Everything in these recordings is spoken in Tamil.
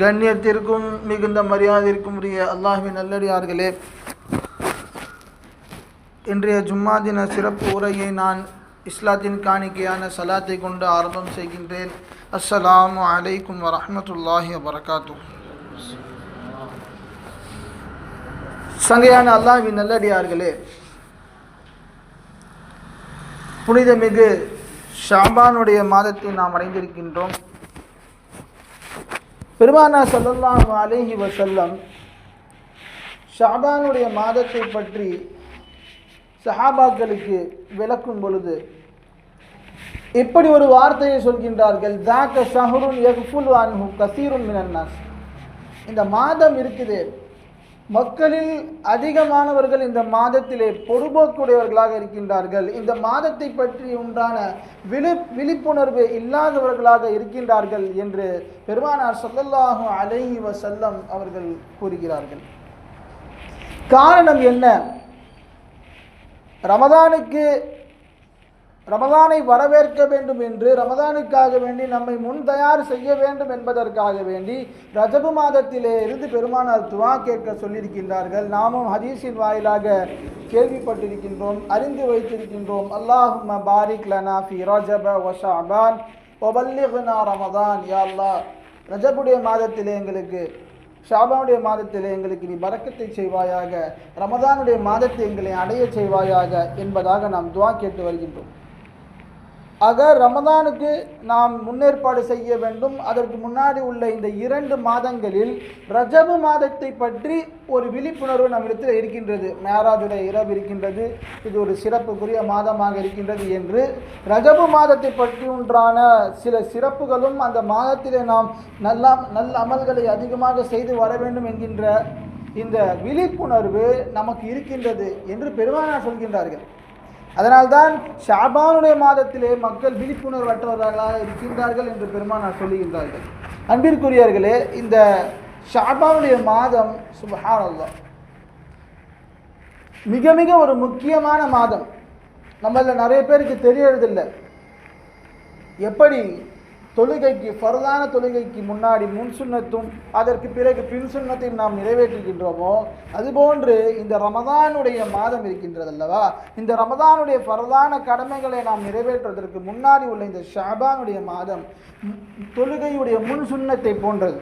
கண்ணியத்திற்கும் மிகுந்த மரியாதைக்கும் உரிய அல்லாஹின் நல்லடியார்களே இன்றைய ஜும்மா தின சிறப்பு உரையை நான் இஸ்லாத்தின் காணிக்கையான சலாத்தை கொண்டு ஆரம்பம் செய்கின்றேன். அஸ்ஸலாமு அலைக்கும் வரமத்துல்லாஹி வரகாத்து சங்கையான அல்லாஹின் நல்லடியார்களே புனிதமிகு ஷாபானுடைய மாதத்தை நாம் அடைந்திருக்கின்றோம். பெருமானா ஸல்லல்லாஹு அலேஹி வசல்லம் ஷாபானுடைய மாதத்தை பற்றி சஹாபாக்களுக்கு விளக்கும் பொழுது இப்படி ஒரு வார்த்தையை சொல்கின்றார்கள் தாக்க ஷஹருன் எஃபுல் அன்ஹு கசீருன் மினன்னாஸ் இந்த மாதம் இருக்குது மக்களில் அதிகமானவர்கள் இந்த மாதத்திலே பொறுப்போக்குடையவர்களாக இருக்கின்றார்கள். இந்த மாதத்தை பற்றி உண்டான விழி விழிப்புணர்வு இல்லாதவர்களாக இருக்கின்றார்கள் என்று பெருமானார் ஸல்லல்லாஹு அலைஹி செல்லம் அவர்கள் கூறுகிறார்கள். காரணம் என்ன? ரமதானுக்கு ரமதானை வரவேற்க வேண்டும் என்று ரமதானுக்காக வேண்டி நம்மை முன் தயார் செய்ய வேண்டும் என்பதற்காக வேண்டி ரஜபு மாதத்திலே இருந்து பெருமானார் துவா கேட்க சொல்லியிருக்கின்றார்கள். நாமும் ஹதீஸின் வாயிலாக கேள்விப்பட்டிருக்கின்றோம் அறிந்து வைத்திருக்கின்றோம். அல்லாஹும் பாரிக் லனா ஃபி ரஜப வ ஷஅபான் ரமதான். யா அல்லா ரஜபுடைய மாதத்திலே எங்களுக்கு ஷாபானுடைய மாதத்தில் எங்களுக்கு நீ பறக்கத்தை செய்வாயாக ரமதானுடைய மாதத்தை எங்களை அடைய செய்வாயாக என்பதாக நாம் துவா கேட்டு வருகின்றோம். ஆக ரமதானுக்கு நாம் முன்னேற்பாடு செய்ய வேண்டும். அதற்கு முன்னாடி உள்ள இந்த இரண்டு மாதங்களில் ரஜபு மாதத்தை பற்றி ஒரு விழிப்புணர்வு நம்மிடத்தில் இருக்கின்றது. மேராஜுடைய இரவு இருக்கின்றது. இது ஒரு சிறப்புக்குரிய மாதமாக இருக்கின்றது என்று ரஜபு மாதத்தை பற்றி உண்டான சில சிறப்புகளும் அந்த மாதத்திலே நாம் நல்ல நல்ல அமல்களை அதிகமாக செய்து வர வேண்டும் என்கின்ற இந்த விழிப்புணர்வு நமக்கு இருக்கின்றது என்று பெருமானார் சொல்கின்றார்கள். அதனால்தான் ஷாபானுடைய மாதத்திலே மக்கள் விழிப்புணர்வற்றவர்களாக இருக்கின்றார்கள் என்று பெருமானார் சொல்லுகின்றார்கள். அன்பிற்குரியவர்களே இந்த ஷாபானுடைய மாதம் சுபஹான் மிக மிக ஒரு முக்கியமான மாதம். நம்மள நிறைய பேருக்கு தெரியறதில்லை. எப்படி தொழுகைக்கு ஃபர்தான தொழுகைக்கு முன்னாடி முன் சுண்ணத்தும் அதற்கு பிறகு பின் சுண்ணத்தையும் நாம் நிறைவேற்றுகின்றோமோ அதுபோன்று இந்த ரமதானுடைய மாதம் இருக்கின்றது அல்லவா இந்த ரமதானுடைய ஃபர்தான கடமைகளை நாம் நிறைவேற்றுவதற்கு முன்னாடி உள்ள இந்த ஷாபானுடைய மாதம் தொழுகையுடைய முன் சுண்ணத்தை போன்றது.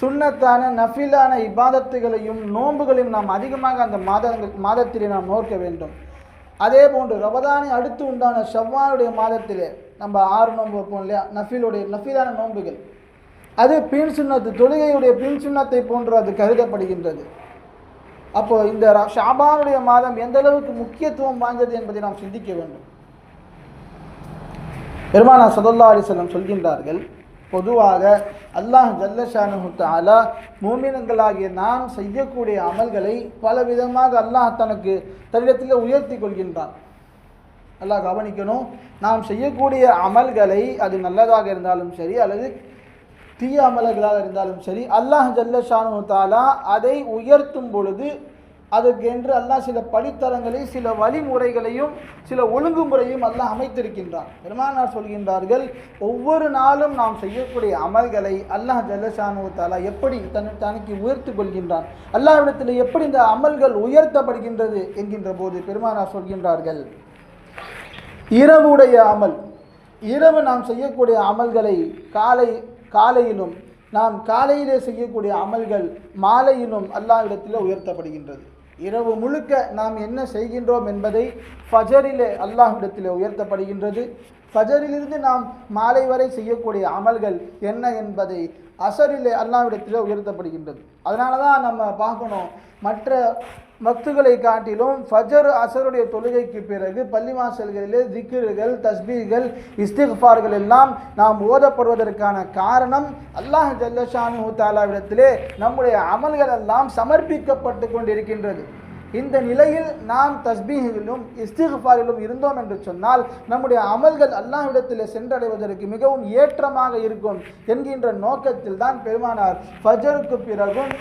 சுண்ணத்தான நஃபிலான இபாதத்துகளையும் நோன்புகளையும் நாம் அதிகமாக அந்த மாதங்கள் மாதத்திலே நாம் நோக்க வேண்டும். அதே போன்று ரமதானை அடுத்து உண்டான ஷவ்வானுடைய மாதத்திலே நம்ம ஆறு நோன்பு வைப்போம் இல்லையா? நஃபிலுடைய நஃபீலான நோன்புகள். அது பின் சுண்ணத்து தொழுகையுடைய பின் சுண்ணத்தை போன்று அது கருதப்படுகின்றது. அப்போது இந்த ஷாபானுடைய மாதம் எந்த அளவுக்கு முக்கியத்துவம் வாய்ந்தது என்பதை நாம் சிந்திக்க வேண்டும். பெருமானா சதல்லா அலிசல்லம் சொல்கின்றார்கள் பொதுவாக அல்லாஹ் ஜல்லஷானு அலா மூமினங்களாகிய நாம் செய்யக்கூடிய அமல்களை பல விதமாக அல்லாஹ் தனக்கு தன்னிடத்தில் உயர்த்தி கொள்கின்றான். நல்லா கவனிக்கணும். நாம் செய்யக்கூடிய அமல்களை அது நல்லதாக இருந்தாலும் சரி அல்லது தீய அமல்களாக இருந்தாலும் சரி அல்லாஹ் ஜல்லஷானு தாலா அதை உயர்த்தும் பொழுது அதற்கென்று அல்லாஹ் சில படித்தரங்களை சில வழிமுறைகளையும் சில ஒழுங்குமுறையும் அல்லாஹ் அமைத்திருக்கின்றான். பெருமானார் சொல்கின்றார்கள் ஒவ்வொரு நாளும் நாம் செய்யக்கூடிய அமல்களை அல்லாஹ் ஜல்லஷானு தாலா எப்படி தன் தனக்கு உயர்த்து கொள்கின்றான்? அல்லாஹ்விடத்தில் எப்படி இந்த அமல்கள் உயர்த்தப்படுகின்றது என்கின்ற போது பெருமானார் சொல்கின்றார்கள். இரவுடைய அமல் இரவு நாம் செய்யக்கூடிய அமல்களை காலை காலையிலும் நாம் காலையிலே செய்யக்கூடிய அமல்கள் மாலையிலும் அல்லாஹ்விடத்தில் உயர்த்தப்படுகின்றது. இரவு முழுக்க நாம் என்ன செய்கின்றோம் என்பதை ஃபஜரிலே அல்லாஹ்விடத்தில் உயர்த்தப்படுகின்றது. ஃபஜரிலிருந்து நாம் மாலை வரை செய்யக்கூடிய அமல்கள் என்ன என்பதை அசரிலே அல்லாஹ்விடத்தில் உயர்த்தப்படுகின்றது. அதனால தான் நம்ம பார்க்கணும் மற்ற மக்துகளை காட்டிலும் ஃபஜர் அசருடைய தொழுகைக்கு பிறகு பள்ளிவாசல்களிலே திக்ருகள் தஸ்பீகள் இஸ்திஃபார்கள் எல்லாம் நாம் ஓதப்படுவதற்கான காரணம் அல்லாஹ் ஜல்லஷானு தாலாவிடத்திலே நம்முடைய அமல்கள் எல்லாம் சமர்ப்பிக்கப்பட்டு கொண்டிருக்கின்றது. இந்த நிலையில் நாம் தஸ்பீகிலும் இஸ்திஃபாரிலும் இருந்தோம் என்று சொன்னால் நம்முடைய அமல்கள் அல்லாஹ்விடத்தில் சென்றடைவதற்கு மிகவும் ஏற்றமாக இருக்கும் என்கின்ற நோக்கத்தில் தான் பெருமானார் ஃபஜருக்கு பிறகும்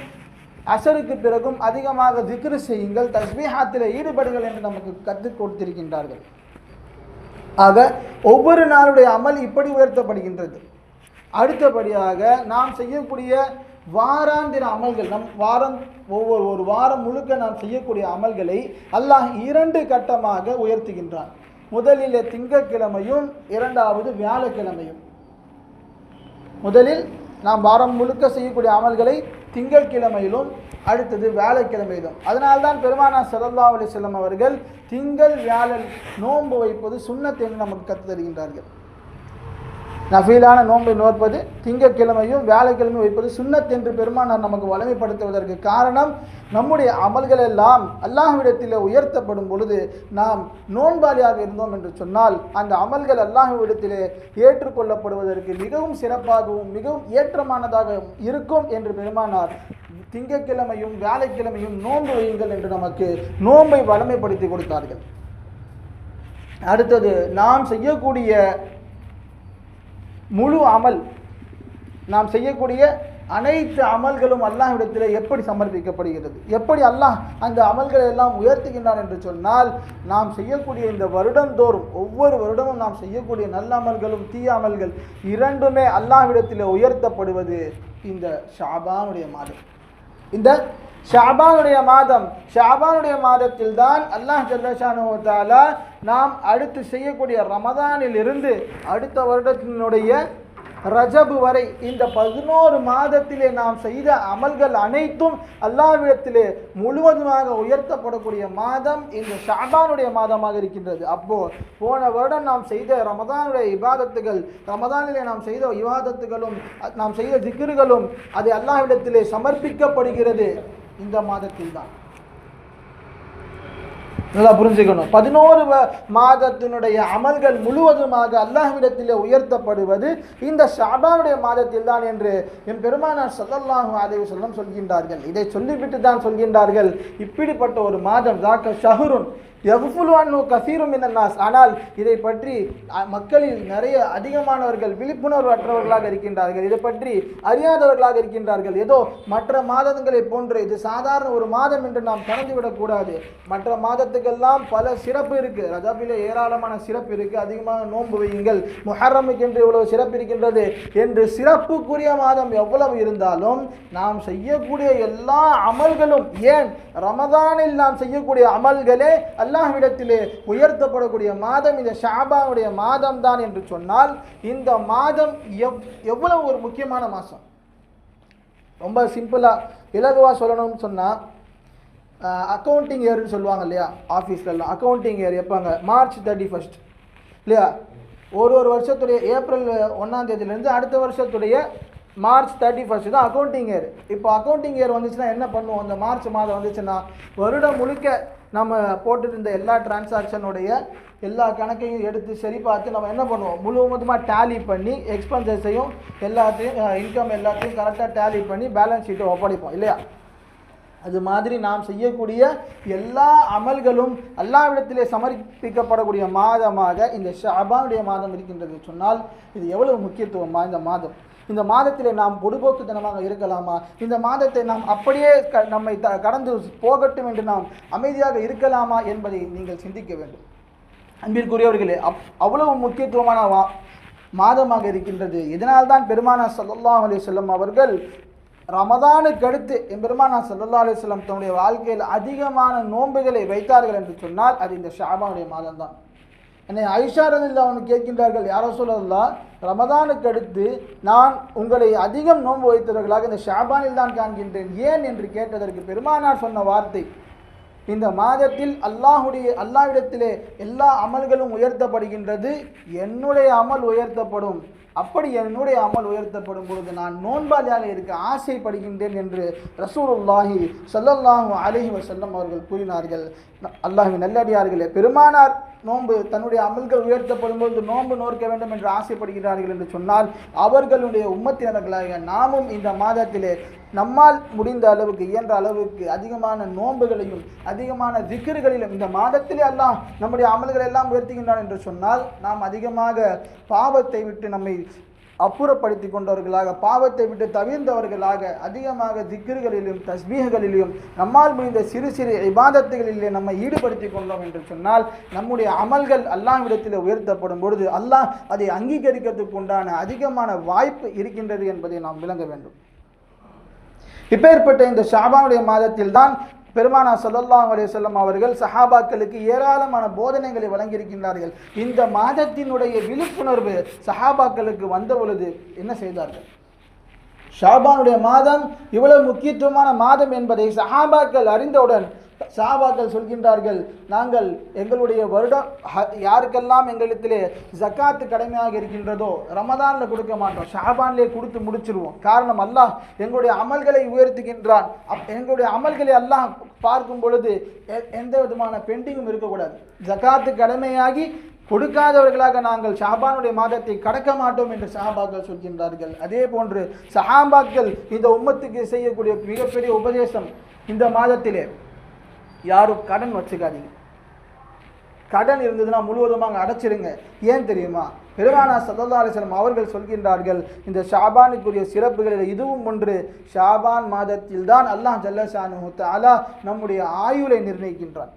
அசருக்கு பிறகும் அதிகமாக திக்ரு செய்யுங்கள் தஸ்பீஹாத்தில் ஈடுபடுங்கள் என்று நமக்கு கற்றுக் கொடுத்திருக்கின்றார்கள். ஆக ஒவ்வொரு நாளுடைய அமல் இப்படி உயர்த்தப்படுகின்றது. அடுத்தபடியாக நாம் செய்யக்கூடிய வாராந்திர அமல்கள் நம் வாரம் ஒவ்வொரு ஒரு வாரம் முழுக்க நாம் செய்யக்கூடிய அமல்களை அல்லாஹ் இரண்டு கட்டமாக உயர்த்துகின்றான். முதலில் திங்கட்கிழமையும் இரண்டாவது வியாழக்கிழமையும். முதலில் நாம் வாரம் முழுக்க செய்யக்கூடிய அமல்களை திங்கட்கிழமையிலும் அடுத்தது வியாழக்கிழமையிலும். அதனால்தான் பெருமானா ஸல்லல்லாஹு அலி செல்லம் அவர்கள் திங்கள் வியாழன் நோன்பு வைப்பது சுன்னத் என்று நமக்கு கற்று தருகின்றார்கள். நஃபீலான நோன்பை நோற்பது திங்கட்கிழமையும் வியாழக்கிழமையும் வைப்பது சுண்ணத் என்று பெருமானார் நமக்கு வலிமைப்படுத்துவதற்கு காரணம் நம்முடைய அமல்கள் எல்லாம் அல்லாஹ்விடத்தில் உயர்த்தப்படும் பொழுது நாம் நோன்பாளியாக இருந்தோம் என்று சொன்னால் அந்த அமல்கள் அல்லாஹ்விடத்திலே ஏற்றுக்கொள்ளப்படுவதற்கு மிகவும் சிறப்பாகவும் மிகவும் ஏற்றமானதாக இருக்கும் என்று பெருமானார் திங்கக்கிழமையும் வியாழக்கிழமையும் நோன்பு வையுங்கள் என்று நமக்கு நோன்பை வலிமைப்படுத்தி கொடுத்தார்கள். அடுத்தது நாம் செய்யக்கூடிய முழு அமல் நாம் செய்யக்கூடிய அனைத்து அமல்களும் அல்லாஹ்விடத்தில் எப்படி சமர்ப்பிக்கப்படுகிறது? எப்படி அல்லாஹ் அந்த அமல்களை எல்லாம் உயர்த்துகின்றான் என்று சொன்னால் நாம் செய்யக்கூடிய இந்த வருடந்தோறும் ஒவ்வொரு வருடமும் நாம் செய்யக்கூடிய நல்ல அமல்களும் தீய அமல்கள் இரண்டுமே அல்லாஹ்விடத்தில் உயர்த்தப்படுவது இந்த ஷாபானுடைய மாதம். இந்த ஷாபானுடைய மாதம் ஷாபானுடைய மாதத்தில் தான் அல்லாஹ் ஜல்லஷானு தாலா நாம் அடுத்து செய்யக்கூடிய ரமதானில் இருந்து அடுத்த வருடத்தினுடைய ரஜபு வரை இந்த பதினோரு மாதத்திலே நாம் செய்த அமல்கள் அனைத்தும் அல்லாவிடத்திலே முழுவதுமாக உயர்த்தப்படக்கூடிய மாதம் இந்த ஷாபானுடைய மாதமாக இருக்கின்றது. அப்போ போன வருடம் நாம் செய்த ரமதானுடைய இபாதத்துகள் ரமதானிலே நாம் செய்த விவாதத்துகளும் நாம் செய்த திக்ருகளும் அது அல்லாவிடத்திலே சமர்ப்பிக்கப்படுகிறது இந்த மாதத்தில் தான் நல்லா புரிஞ்சுக்கணும். பதினோரு வ- மாதத்தினுடைய அமல்கள் முழுவதுமாக அல்லாஹ்விடத்திலே உயர்த்தப்படுவது இந்த ஷாபாவுடைய மாதத்தில் தான் என்று என் பெருமானார் ஸல்லல்லாஹு அலைஹி சொல்லம் சொல்கின்றார்கள். இதை சொல்லிவிட்டு தான் சொல்கின்றார்கள். இப்படிப்பட்ட ஒரு மாதம் தாக்க ஷஹருன் எஃபுல்வான்னு கசீரும் கசீரும் நாஸ். ஆனால் இதை பற்றி மக்களில் நிறைய அதிகமானவர்கள் விழிப்புணர்வு அற்றவர்களாக இருக்கின்றார்கள். இதை பற்றி அறியாதவர்களாக இருக்கின்றார்கள். ஏதோ மற்ற மாதங்களை போன்று இது சாதாரண ஒரு மாதம் என்று நாம் கடந்துவிடக்கூடாது மற்ற மாதத்துக்கெல்லாம் பல சிறப்பு இருக்குது ரஜாபிலே ஏராளமான சிறப்பு இருக்குது அதிகமாக நோன்பு வையுங்கள். முஹர்ரமுக்கு என்று இவ்வளவு சிறப்பு இருக்கின்றது என்று சிறப்புக்குரிய மாதம் எவ்வளவு இருந்தாலும் நாம் செய்யக்கூடிய எல்லா அமல்களும் ஏன்? ரமதானில் நாம் செய்யக்கூடிய அமல்களே அல்லாஹ்விடத்திலே உயர்த்தப்படக்கூடிய மாதம் இந்த ஷாபாவுடைய மாதம் தான் என்று சொன்னால் இந்த மாதம் எவ் எவ்வளவு ஒரு முக்கியமான மாதம்? ரொம்ப சிம்பிளாக இலகுவாக சொல்லணும்னு சொன்னால் அக்கௌண்டிங் இயர்னு சொல்லுவாங்க இல்லையா ஆஃபீஸ்லலாம் அக்கௌண்டிங் இயர் எப்போங்க? மார்ச் தேர்ட்டி ஃபஸ்ட் இல்லையா? ஒரு ஒரு வருஷத்துடைய ஏப்ரல் ஒன்றாம் தேதியிலேருந்து அடுத்த வருஷத்துடைய மார்ச் தேர்ட்டி ஃபஸ்ட்டு தான் அக்கௌண்டிங் இயர் இப்போ அக்கௌண்டிங் இயர் வந்துச்சுன்னா என்ன பண்ணுவோம்? அந்த மார்ச் மாதம் வந்துச்சுன்னா வருடம் முழுக்க நம்ம போட்டுட்டு இருந்த எல்லா டிரான்சாக்ஷனுடைய எல்லா கணக்கையும் எடுத்து சரி பார்த்து நம்ம என்ன பண்ணுவோம்? முழுவதுமாக டேலி பண்ணி எக்ஸ்பென்சஸையும் எல்லாத்தையும் இன்கம் எல்லாத்தையும் கரெக்டாக டேலி பண்ணி பேலன்ஸ் ஷீட்டை ஒப்படைப்போம் இல்லையா? அது மாதிரி நாம் செய்யக்கூடிய எல்லா அமல்களும் எல்லாவிடத்திலே சமர்ப்பிக்கப்படக்கூடிய மாதமாக இந்த ஷபானுடைய மாதம் இருக்கின்றது. சொன்னால் இது எவ்வளவு முக்கியத்துவம் வாய்ந்த மாதம்? இந்த மாதத்திலே நாம் பொடுபோக்குத்தனமாக இருக்கலாமா? இந்த மாதத்தை நாம் அப்படியே க நம்மை த கடந்து போகட்டும் என்று நாம் அமைதியாக இருக்கலாமா என்பதை நீங்கள் சிந்திக்க வேண்டும். அன்பிற்குரியவர்களே அப் அவ்வளவு முக்கியத்துவமான வா மாதமாக இருக்கின்றது. இதனால்தான் பெருமானா சல்லா அலி வஸல்லம் அவர்கள் ரமதானுக்கு அடுத்து எம்பெருமானா சல்லா அலைஹி செல்லம் தன்னுடைய வாழ்க்கையில் அதிகமான நோன்புகளை வைத்தார்கள் என்று சொன்னால் அது இந்த ஷாபானுடைய மாதம்தான். என்னை ஐஷா ரதில் அவனு கேட்கின்றார்கள் யாரோ சொல்லலாம் ரமதானுக்கு அடுத்து நான் உங்களை அதிகம் நோன்பு வைத்தவர்களாக இந்த ஷாபானில் தான் காண்கின்றேன். ஏன் என்று கேட்டதற்கு பெருமானார் சொன்ன வார்த்தை இந்த மாதத்தில் அல்லாஹுடைய அல்லாவிடத்திலே எல்லா அமல்களும் உயர்த்தப்படுகின்றது. என்னுடைய அமல் உயர்த்தப்படும். அப்படி என்னுடைய அமல் உயர்த்தப்படும் பொழுது நான் நோன்பாளியாக இருக்க ஆசைப்படுகின்றேன் என்று ரசூலுல்லாஹி சல்லல்லாஹு அலஹி வசல்லம் அவர்கள் கூறினார்கள். அல்லாஹி நல்லடியார்களே பெருமானார் நோன்பு தன்னுடைய அமல்கள் உயர்த்தப்படும் பொழுது நோன்பு நோக்க வேண்டும் என்று ஆசைப்படுகிறார்கள் என்று சொன்னால் அவர்களுடைய உம்மத்தினர்களாக நாமும் இந்த மாதத்திலே நம்மால் முடிந்த அளவுக்கு இயன்ற அளவுக்கு அதிகமான நோன்புகளையும் அதிகமான திக்கர்களிலும் இந்த மாதத்திலே எல்லாம் நம்முடைய அமல்களை எல்லாம் உயர்த்துகின்றான் என்று சொன்னால் நாம் அதிகமாக பாவத்தை விட்டு நம்மை அப்புறப்படுத்தி கொண்டவர்களாக பாவத்தை விட்டு தவிர்ந்தவர்களாக அதிகமாக திக்ருகளிலும் தஸ்மீகங்களிலும் நம்மால் முடிந்த சிறு சிறு இபாதத்துகளிலே நம்மை ஈடுபடுத்தி கொண்டோம் என்று சொன்னால் நம்முடைய அமல்கள் அல்லாஹ்விடத்தில் உயர்த்தப்படும் பொழுது அல்லாஹ் அதை அங்கீகரிக்கிறதுக்கு உண்டான அதிகமான வாய்ப்பு இருக்கின்றது என்பதை நாம் விளங்க வேண்டும். இப்பேற்பட்ட இந்த ஷாபானுடைய மாதத்தில் தான் பெருமானா ஸல்லல்லாஹு அலைஹி வஸல்லம் அவர்கள் சஹாபாக்களுக்கு ஏராளமான போதனைகளை வழங்கியிருக்கின்றார்கள். இந்த மாதத்தினுடைய விழிப்புணர்வு சஹாபாக்களுக்கு வந்த பொழுது என்ன செய்தார்கள்? ஷாபானுடைய மாதம் இவ்வளவு முக்கியத்துவமான மாதம் என்பதை சஹாபாக்கள் அறிந்தவுடன் சாபாக்கள் சொல்கின்றார்கள் நாங்கள் எங்களுடைய வருடம் ஹ- யாருக்கெல்லாம் எங்களிடத்திலே ஜக்காத்து கடமையாக இருக்கின்றதோ ரமதானில் கொடுக்க மாட்டோம் ஷாபான்லே கொடுத்து முடிச்சிருவோம். காரணம் அல்லாஹ் எங்களுடைய அமல்களை உயர்த்துகின்றான். அப்- எங்களுடைய அமல்களை அல்லாஹ் பார்க்கும் பொழுது எந்த விதமான பெண்டிங்கும் இருக்கக்கூடாது. ஜக்காத்து கடமையாகி கொடுக்காதவர்களாக நாங்கள் ஷாபானுடைய மாதத்தை கடக்க மாட்டோம் என்று சஹாபாக்கள் சொல்கின்றார்கள். அதே போன்று சஹாபாக்கள் இந்த உம்மத்துக்கு செய்யக்கூடிய மிகப்பெரிய உபதேசம் இந்த மாதத்திலே யாரும் கடன் வச்சுக்காதீங்க. கடன் இருந்ததுன்னா முழுவதுமாக அடைச்சிருங்க. ஏன் தெரியுமா? பெருமானா சல்லா அவர்கள் சொல்கின்றார்கள் இந்த ஷாபானுக்குரிய சிறப்புகளில் இதுவும் ஒன்று. ஷாபான் மாதத்தில் தான் அல்லாஹ் ஜல்லசானு அலா நம்முடைய ஆயுளை நிர்ணயிக்கின்றான்.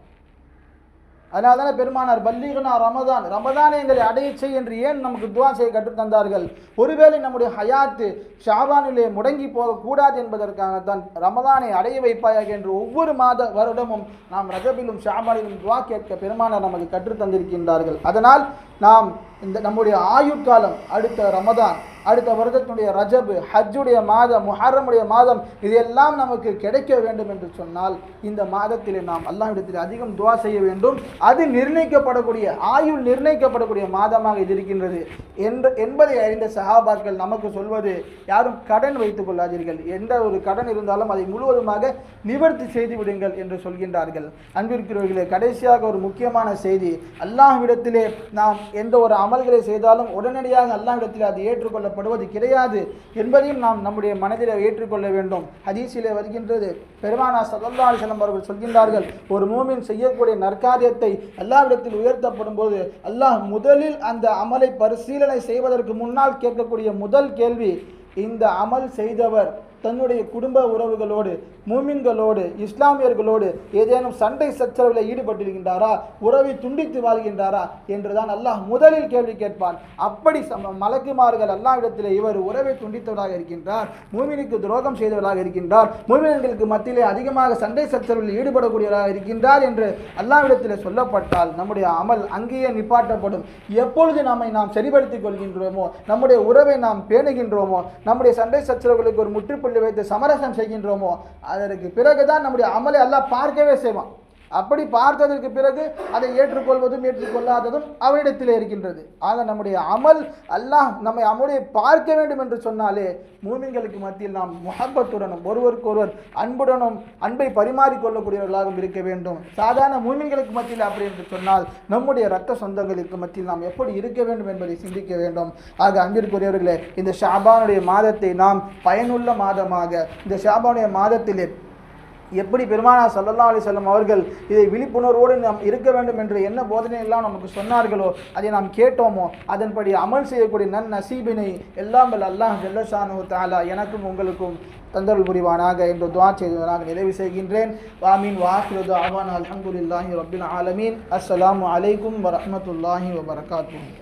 அதனால தானே பெருமானார் பல்லீகனா ரமதான் ரமதானை எங்களை அடையச்சை என்று ஏன் நமக்கு துவா செய்ய கற்றுத் தந்தார்கள்? ஒருவேளை நம்முடைய ஹயாத்து ஷாபானிலே முடங்கி போகக்கூடாது என்பதற்காகத்தான் ரமதானை அடைய வைப்பாயாக என்று ஒவ்வொரு மாத வருடமும் நாம் ரஜபிலும் ஷாபானிலும் துவா கேட்க பெருமானார் நமக்கு கற்றுத் தந்திருக்கின்றார்கள். அதனால் நாம் இந்த நம்முடைய ஆயுட்காலம் அடுத்த ரமதான் அடுத்த வருடத்தினுடைய ரஜபு ஹஜ்ஜுடைய மாதம் முஹர்ரமுடைய மாதம் இதெல்லாம் நமக்கு கிடைக்க வேண்டும் என்று சொன்னால் இந்த மாதத்திலே நாம் அல்லாஹிடத்தில் அதிகம் துவா செய்ய வேண்டும். அது நிர்ணயிக்கப்படக்கூடிய ஆயுள் நிர்ணயிக்கப்படக்கூடிய மாதமாக இது இருக்கின்றது என்று என்பதை அறிந்த சஹாபாக்கள் நமக்கு சொல்வது யாரும் கடன் வைத்துக் கொள்ளாதீர்கள். எந்த ஒரு கடன் இருந்தாலும் அதை முழுவதுமாக நிவர்த்தி செய்து விடுங்கள் என்று சொல்கின்றார்கள். அன்பிற்கிறவர்களே கடைசியாக ஒரு முக்கியமான செய்தி. அல்லாஹ்விடத்திலே நாம் எந்த ஒரு அமல்களை செய்தாலும் உடனடியாக அல்லாஹ்விடத்தில் அது ஏற்றுக்கொள்ளப்படுவது கிடையாது என்பதையும் நாம் நம்முடைய மனதில் ஏற்றுக்கொள்ள வேண்டும். ஹதீஸிலே வருகின்றது பெருமானா சல்லல்லாஹு அலைஹி அவர்கள் சொல்கின்றார்கள் ஒரு மூமின் செய்யக்கூடிய நற்காரியத்தை எல்லாவிடத்தில் உயர்த்தப்படும் போது அல்லாஹ் முதலில் அந்த அமலை பரிசீலனை செய்வதற்கு முன்னால் கேட்கக்கூடிய முதல் கேள்வி இந்த அமல் செய்தவர் தன்னுடைய குடும்ப உறவுகளோடு மூமின்களோடு இஸ்லாமியர்களோடு ஏதேனும் சண்டை சச்சரவில் ஈடுபட்டிருக்கின்றாரா? உறவை துண்டித்து வாழ்கின்றாரா? என்றுதான் அல்லாஹ் முதலில் கேள்வி கேட்பான். அப்படி சம மலக்குமார்கள் அல்லாவிடத்தில் இவர் உறவை துண்டித்தவராக இருக்கின்றார் மூமினுக்கு துரோகம் செய்தவராக இருக்கின்றார் மூமின்களுக்கு மத்தியிலே அதிகமாக சண்டை சச்சரவில் ஈடுபடக்கூடியவராக இருக்கின்றார் என்று அல்லாவிடத்தில் சொல்லப்பட்டால் நம்முடைய அமல் அங்கேயே நிப்பாட்டப்படும். எப்பொழுது நம்மை நாம் சரிபடுத்திக் கொள்கின்றோமோ நம்முடைய உறவை நாம் பேணுகின்றோமோ நம்முடைய சண்டை சச்சரவுகளுக்கு ஒரு முற்றுப்புள்ளி வைத்து சமரசம் செய்கின்றோமோ அதற்கு பிறகுதான் நம்முடைய அமலை எல்லாம் பார்க்கவே செய்வான். அப்படி பார்த்ததற்கு பிறகு அதை ஏற்றுக்கொள்வதும் ஏற்றுக்கொள்ளாததும் அவரிடத்தில் இருக்கின்றது. ஆக நம்முடைய அமல் அல்லாஹ் நம்மை அமலை பார்க்க வேண்டும் என்று சொன்னாலே மூமின்களுக்கு மத்தியில் நாம் முகப்பத்துடனும் ஒருவருக்கொருவர் அன்புடனும் அன்பை பரிமாறிக்கொள்ளக்கூடியவர்களாகவும் இருக்க வேண்டும். சாதாரண மூமின்களுக்கு மத்தியில் அப்படி என்று சொன்னால் நம்முடைய ரத்த சொந்தங்களுக்கு மத்தியில் நாம் எப்படி இருக்க வேண்டும் என்பதை சிந்திக்க வேண்டும். ஆக அன்பிற்குரியவர்களே இந்த ஷாபானுடைய மாதத்தை நாம் பயனுள்ள மாதமாக இந்த ஷாபானுடைய மாதத்திலே எப்படி பெருமானா சல்லல்லா அலிசல்லம் அவர்கள் இதை விழிப்புணர்வோடு நாம் இருக்க வேண்டும் என்று என்ன போதனை எல்லாம் நமக்கு சொன்னார்களோ அதை நாம் கேட்டோமோ அதன்படி அமல் செய்யக்கூடிய நன் நசீபினை எல்லாம் வல்ல அல்லாஹ் ஜல்லஷானு தாலா எனக்கும் உங்களுக்கும் தந்தருள் புரிவானாக என்று துவா செய்தவனாக நிறைவு செய்கின்றேன். வாமீன் வாஹிருது அவான் அலமதுல்லாஹி ரபின் ஆலமீன். அஸ்லாம் அலைக்கும் வரமத்துல்லாஹி வபரகாத்துஹு.